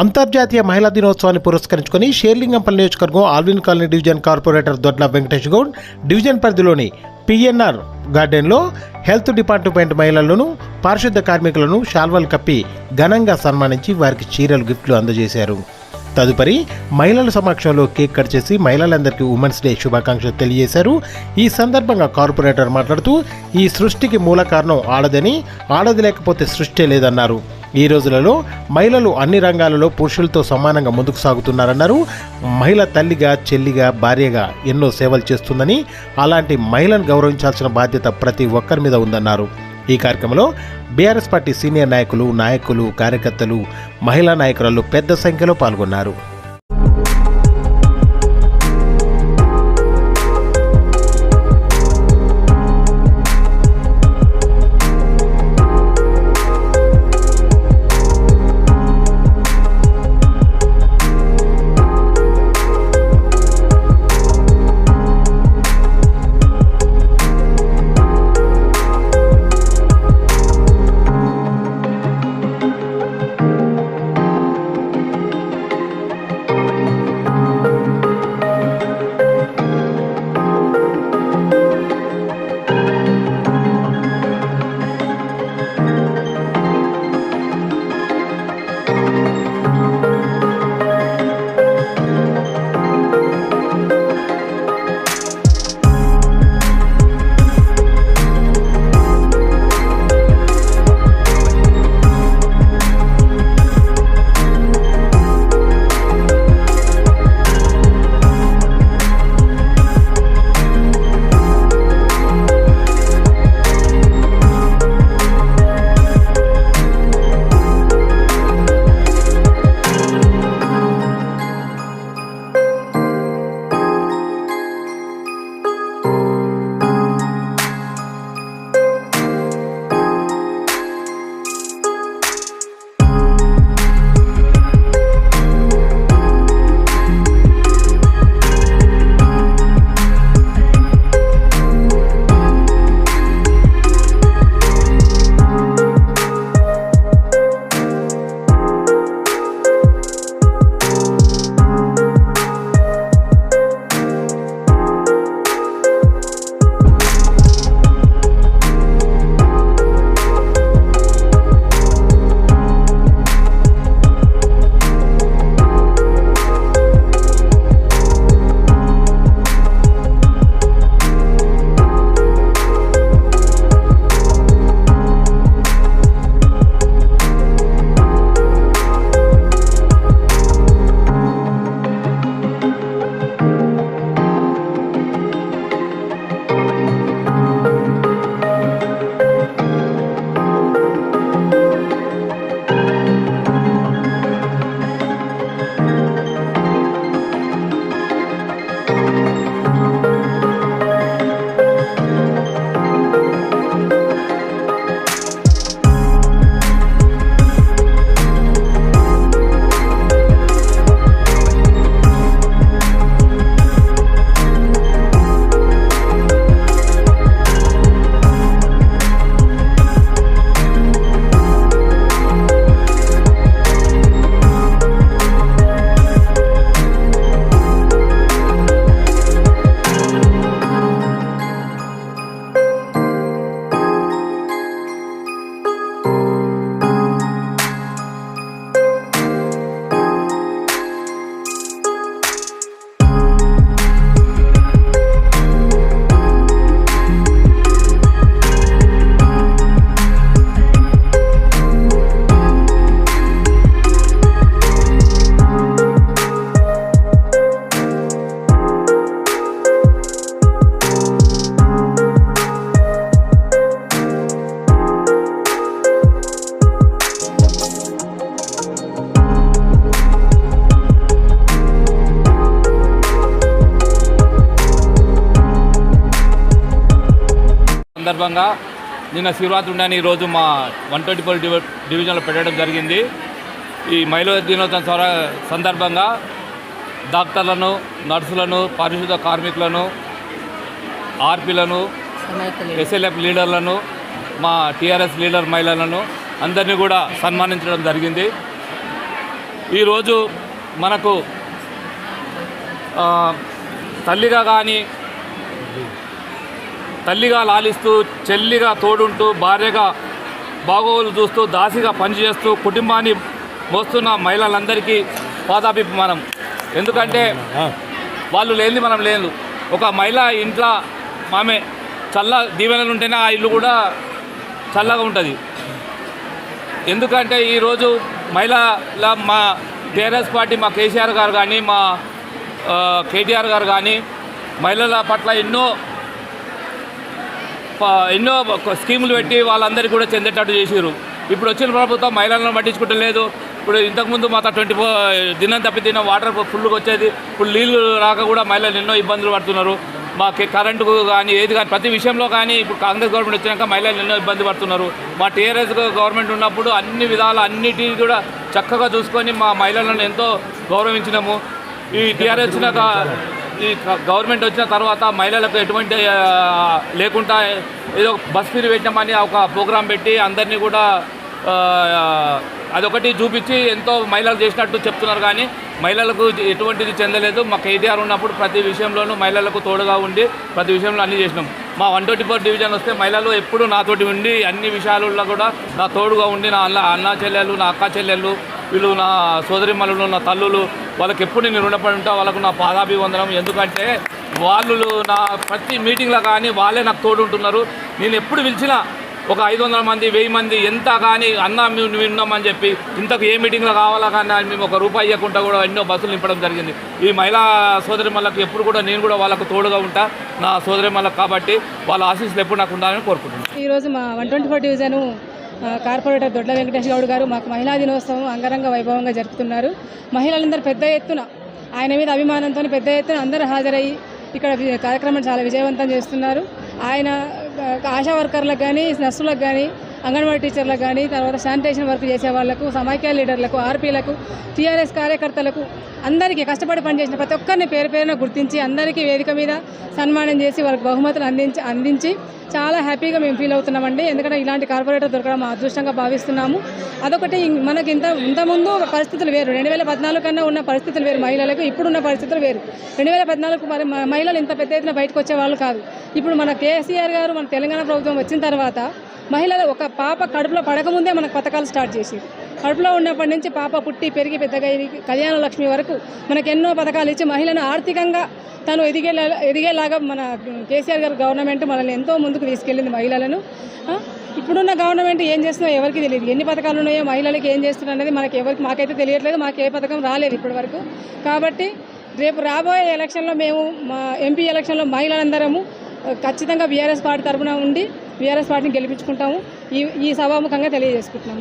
అంతర్జాతీయ మహిళా దినోత్సవాన్ని పురస్కరించుకొని షేర్లింగంపల్లి నియోజకవర్గం Alwin colony division corporator Dodla Venkatesh Goud division పరిధిలోని పిఎన్ఆర్ గార్డెన్లో హెల్త్ డిపార్ట్మెంట్ మహిళలను పారిశుద్ధ కార్మికులను శాల్వాలు కప్పి ఘనంగా సన్మానించి వారికి చీరలు గిఫ్ట్లు అందజేశారు. తదుపరి మహిళల సమక్షంలో కేక్ కట్ చేసి మహిళలందరికీ ఉమెన్స్ డే శుభాకాంక్షలు తెలియజేశారు. ఈ సందర్భంగా కార్పొరేటర్ మాట్లాడుతూ ఈ సృష్టికి మూల కారణం ఆడదని ఆడది లేకపోతే సృష్టి లేదన్నారు. ఈ రోజులలో మహిళలు అన్ని రంగాలలో పురుషులతో సమానంగా ముందుకు సాగుతున్నారన్నారు. మహిళ తల్లిగా చెల్లిగా భార్యగా ఎన్నో సేవలు చేస్తుందని అలాంటి మహిళను గౌరవించాల్సిన బాధ్యత ప్రతి ఒక్కరి మీద ఉందన్నారు. ఈ కార్యక్రమంలో బీఆర్ఎస్ పార్టీ సీనియర్ నాయకులు నాయకులు కార్యకర్తలు మహిళా నాయకురాలు పెద్ద సంఖ్యలో పాల్గొన్నారు. సందర్భంగా నిన్న శివరాత్రి ఉండని ఈరోజు మా వన్ ట్వంటీ ఫోర్ డివి డివిజన్లో పెట్టడం జరిగింది. ఈ మహిళా దినోత్సవం సందర్భంగా డాక్టర్లను నర్సులను పారిశుద్ధ కార్మికులను ఆర్పీలను ఎస్ఎల్ఎఫ్ లీడర్లను మా టీఆర్ఎస్ లీడర్ మహిళలను అందరినీ కూడా సన్మానించడం జరిగింది. ఈరోజు మనకు తల్లిగా కానీ తల్లిగా లాలిస్తూ చెల్లిగా తోడుంటూ భార్యగా బాగోగులు చూస్తూ దాసిగా పనిచేస్తూ కుటుంబాన్ని మోస్తున్న మహిళలందరికీ పాదాభిమానం. ఎందుకంటే వాళ్ళు లేనిది మనం లేదు. ఒక మహిళ ఇంట్లో ఆమె చల్ల దీవెనలు ఉంటేనే ఆ ఇల్లు కూడా చల్లగా ఉంటుంది. ఎందుకంటే ఈరోజు మహిళల మా టీఆర్ఎస్ పార్టీ మా కేసీఆర్ గారు కానీ మా కేటీఆర్ గారు కానీ మహిళల పట్ల ఎన్నో ఎన్నో స్కీములు పెట్టి వాళ్ళందరికీ కూడా చెందేటట్టు చేసారు ఇప్పుడు వచ్చిన ప్రభుత్వం మహిళలను పట్టించుకుంటలేదు ఇప్పుడు ఇంతకుముందు మాత ట్వంటీ ఫోర్ దినం తప్పి తిన్న వాటర్ ఫుల్గా వచ్చేది. ఇప్పుడు నీళ్ళు రాక కూడా మహిళలు ఎన్నో ఇబ్బందులు పడుతున్నారు. మా కరెంటుకు కానీ ఏది కానీ ప్రతి విషయంలో కానీ ఇప్పుడు కాంగ్రెస్ గవర్నమెంట్ వచ్చినాక మహిళలు ఎన్నో ఇబ్బంది పడుతున్నారు. మా టీఆర్ఎస్ గవర్నమెంట్ ఉన్నప్పుడు అన్ని విధాలు అన్నిటి కూడా చక్కగా చూసుకొని మా మహిళలను ఎంతో గౌరవించినాము. ఈ టీఆర్ఎస్ వచ్చినాక ఈ గవర్నమెంట్ వచ్చిన తర్వాత మహిళలకు ఎటువంటి లేకుండా ఏదో బస్ ఫీరి పెట్టామని ఒక ప్రోగ్రాం పెట్టి అందరినీ కూడా అదొకటి చూపించి ఎంతో మహిళలు చేసినట్టు చెప్తున్నారు. కానీ మహిళలకు ఎటువంటిది చెందలేదు. మా కేటీఆర్ ఉన్నప్పుడు ప్రతి విషయంలోనూ మహిళలకు తోడుగా ఉండి ప్రతి విషయంలో అన్ని చేసినాం. మా వన్ ట్వంటీ ఫోర్ డివిజన్ వస్తే మహిళలు ఎప్పుడూ నాతోటి ఉండి అన్ని విషయాలలో కూడా నా తోడుగా ఉండి నా అన్న అన్న చెల్లెలు నా అక్క చెల్లెళ్ళు వీళ్ళు నా సోదరిమల్లులు నా తల్లులు వాళ్ళకి ఎప్పుడు నేను రుణపడి ఉంటా వాళ్ళకు నా పాదాభివందనం. ఎందుకంటే వాళ్ళు నా ప్రతి మీటింగ్లో కానీ వాళ్ళే నాకు తోడు ఉంటున్నారు నేను ఎప్పుడు పిలిచినా ఒక ఐదు వందల మంది వెయ్యి మంది ఎంత కానీ అన్న మేము విన్నామని చెప్పి ఇంతకు ఏ మీటింగ్లో కావాలా కానీ మేము ఒక రూపాయి ఇవ్వకుండా కూడా ఎన్నో బస్సులు నింపడం జరిగింది. ఈ మహిళా సోదరిమల్లకు ఎప్పుడు కూడా నేను కూడా వాళ్ళకు తోడుగా ఉంటా నా సోదరిమల్లకు కాబట్టి వాళ్ళ ఆశీస్సులు ఎప్పుడు నాకు ఉండాలని కోరుకుంటున్నాను. ఈరోజు మా one twenty four division corporator Dodla Venkatesh Goud గారు మాకు మహిళా దినోత్సవం అంగరంగ వైభవంగా జరుపుతున్నారు. మహిళలందరూ పెద్ద ఎత్తున ఆయన మీద అభిమానంతో పెద్ద ఎత్తున అందరూ హాజరయ్యి ఇక్కడ కార్యక్రమం చాలా విజయవంతం చేస్తున్నారు. ఆయన ఆశా వర్కర్లకు కానీ నర్సులకు కానీ అంగన్వాడీ టీచర్లకు కానీ తర్వాత శానిటేషన్ వర్క్ చేసే వాళ్ళకు సమైక్య లీడర్లకు ఆర్పీలకు టీఆర్ఎస్ కార్యకర్తలకు అందరికీ కష్టపడి పనిచేసిన ప్రతి ఒక్కరిని పేరు పేరున గుర్తించి అందరికీ వేదిక మీద సన్మానం చేసి వాళ్ళకి బహుమతులు అందించి అందించి చాలా హ్యాపీగా మేము ఫీల్ అవుతున్నామండి. ఎందుకంటే ఇలాంటి కార్పొరేటర్ దొరకడం మా అదృష్టంగా భావిస్తున్నాము. అదొకటి మనకి ఇంత ఇంతకుముందు పరిస్థితులు వేరు. రెండు వేల పద్నాలుగు కన్నా ఉన్న పరిస్థితులు వేరు. మహిళలకు ఇప్పుడున్న పరిస్థితులు వేరు. రెండు వేల పద్నాలుగు మరి మ- మహిళలు ఇంత పెద్ద ఎత్తున బయటకు వచ్చేవాళ్ళు కాదు. ఇప్పుడు మన కేసీఆర్ గారు మన తెలంగాణ ప్రభుత్వం వచ్చిన తర్వాత మహిళలు ఒక పాప కడుపులో పడకముందే మనకు పథకాలు స్టార్ట్ చేసి కడుపులో ఉన్నప్పటి నుంచి పాప పుట్టి పెరిగి పెద్దగా కళ్యాణ లక్ష్మి వరకు మనకు ఎన్నో పథకాలు ఇచ్చి మహిళను ఆర్థికంగా తను ఎదిగేలా ఎదిగేలాగా మన కేసీఆర్ గారు గవర్నమెంట్ మనల్ని ఎంతో ముందుకు తీసుకెళ్ళింది మహిళలను. ఇప్పుడున్న గవర్నమెంట్ ఏం చేస్తున్నా ఎవరికి తెలియదు. ఎన్ని పథకాలు ఉన్నాయో మహిళలకి ఏం చేస్తున్నా అనేది మనకి ఎవరికి మాకైతే తెలియట్లేదు. మాకు ఏ పథకం రాలేదు ఇప్పటి వరకు. కాబట్టి రేపు రాబోయే ఎలక్షన్లో మేము మా ఎంపీ ఎలక్షన్లో మహిళలందరము ఖచ్చితంగా బీఆర్ఎస్ పార్టీ తరఫున ఉండి బీఆర్ఎస్ పార్టీని గెలిపించుకుంటాము. ఈ ఈ సభాముఖంగా తెలియజేసుకుంటున్నాం.